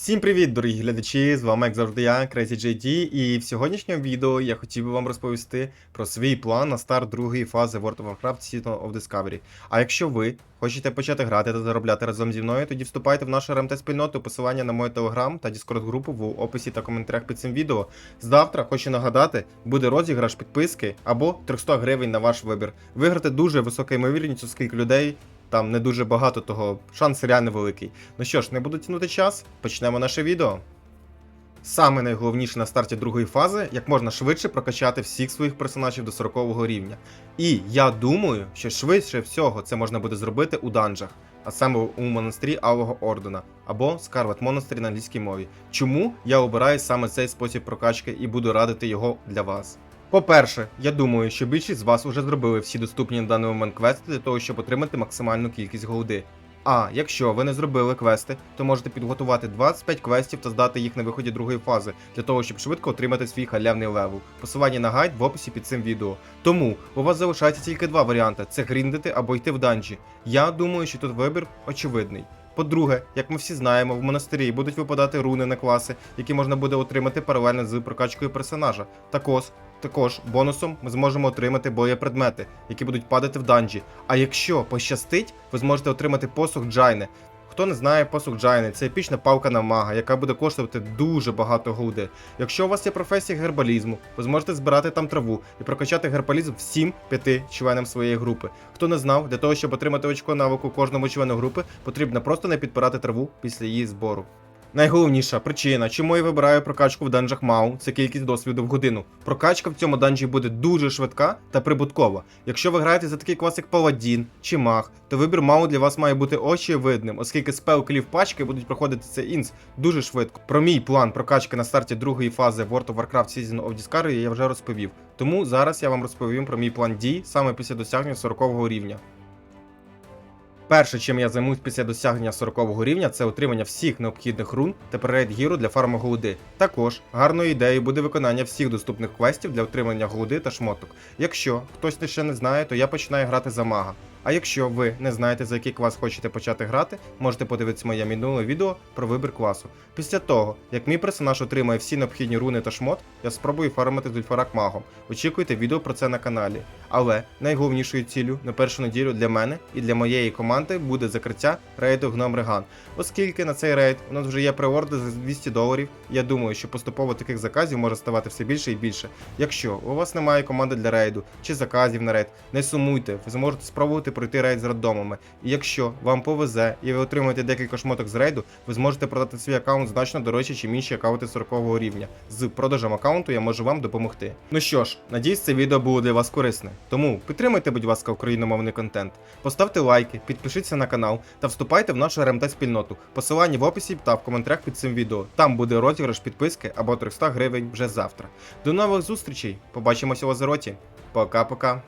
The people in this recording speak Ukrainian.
Всім привіт, дорогі глядачі! З вами, як завжди, я, CrazyJD, і в сьогоднішньому відео я хотів би вам розповісти про свій план на старт другої фази World of Warcraft Season of Discovery. А якщо ви хочете почати грати та заробляти разом зі мною, тоді вступайте в нашу РМТ спільноту, посилання на мою телеграм та Discord групу в описі та коментарях під цим відео. Завтра, хочу нагадати, буде розіграш підписки або 300 гривень на ваш вибір. Виграти дуже висока ймовірність, оскільки людей там не дуже багато, того шанс реально великий. Ну що ж, не буду тягнути час, почнемо наше відео. Саме найголовніше на старті другої фази, як можна швидше прокачати всіх своїх персонажів до 40 рівня. І я думаю, що швидше всього це можна буде зробити у данжах, а саме у монастирі Алого Ордена або Scarlet Monastery на англійській мові. Чому я обираю саме цей спосіб прокачки і буду радити його для вас? По-перше, я думаю, що більшість з вас вже зробили всі доступні на даний момент квести для того, щоб отримати максимальну кількість голди. А якщо ви не зробили квести, то можете підготувати 25 квестів та здати їх на виході другої фази, для того, щоб швидко отримати свій халявний левел. Посилання на гайд в описі під цим відео. Тому у вас залишається тільки два варіанти: це гріндити або йти в данжі. Я думаю, що тут вибір очевидний. По-друге, як ми всі знаємо, в монастирі будуть випадати руни на класи, які можна буде отримати паралельно з прокачкою персонажа. Також, також бонусом ми зможемо отримати боєпредмети, які будуть падати в данжі. А якщо пощастить, ви зможете отримати посух Джайне. Хто не знає, посух Джайни це епічна палка на мага, яка буде коштувати дуже багато голди. Якщо у вас є професія гербалізму, ви зможете збирати там траву і прокачати гербалізм всім п'яти членам своєї групи. Хто не знав, для того, щоб отримати очко навику кожному члену групи, потрібно просто не підпирати траву після її збору. Найголовніша причина, чому я вибираю прокачку в данжах Мау, це кількість досвіду в годину. Прокачка в цьому данжі буде дуже швидка та прибуткова. Якщо ви граєте за такий клас, як Паладін чи Маг, то вибір Мау для вас має бути очевидним, оскільки спел клів пачки будуть проходити це інс дуже швидко. Про мій план прокачки на старті другої фази World of Warcraft Season of Discovery я вже розповів. Тому зараз я вам розповім про мій план дій саме після досягнення 40 рівня. Перше, чим я займусь після досягнення 40 рівня, це отримання всіх необхідних рун та перейд гіру для фарму голоди. Також гарною ідеєю буде виконання всіх доступних квестів для отримання голоди та шмоток. Якщо хтось ще не знає, то я починаю грати за мага. А якщо ви не знаєте, за який клас хочете почати грати, можете подивитися моє минуле відео про вибір класу. Після того, як мій персонаж отримає всі необхідні руни та шмот, я спробую фармити Зульфарак магом. Очікуйте відео про це на каналі. Але найголовнішою ціллю на першу неділю для мене і для моєї команди буде закриття рейду Гном Реган. Оскільки на цей рейд у нас вже є преорди за 200 доларів, я думаю, що поступово таких заказів може ставати все більше і більше. Якщо у вас немає команди для рейду чи заказів на рейд, не сумуйте, ви зможете спробувати пройти рейд з рандомами. І якщо вам повезе і ви отримаєте декілька шмоток з рейду, ви зможете продати свій аккаунт значно дорожче, ніж інші аккаунти 40 рівня. З продажем аккаунту я можу вам допомогти. Ну що ж, надіюсь, це відео було для вас корисне. Тому підтримайте, будь ласка, україномовний контент. Поставте лайки, підпишіться на канал та вступайте в нашу РМТ спільноту. Посилання в описі та в коментарях під цим відео. Там буде розіграш підписки або 300 гривень вже завтра. До нових зустрічей! Побачимося у Азероті. Пока-пока.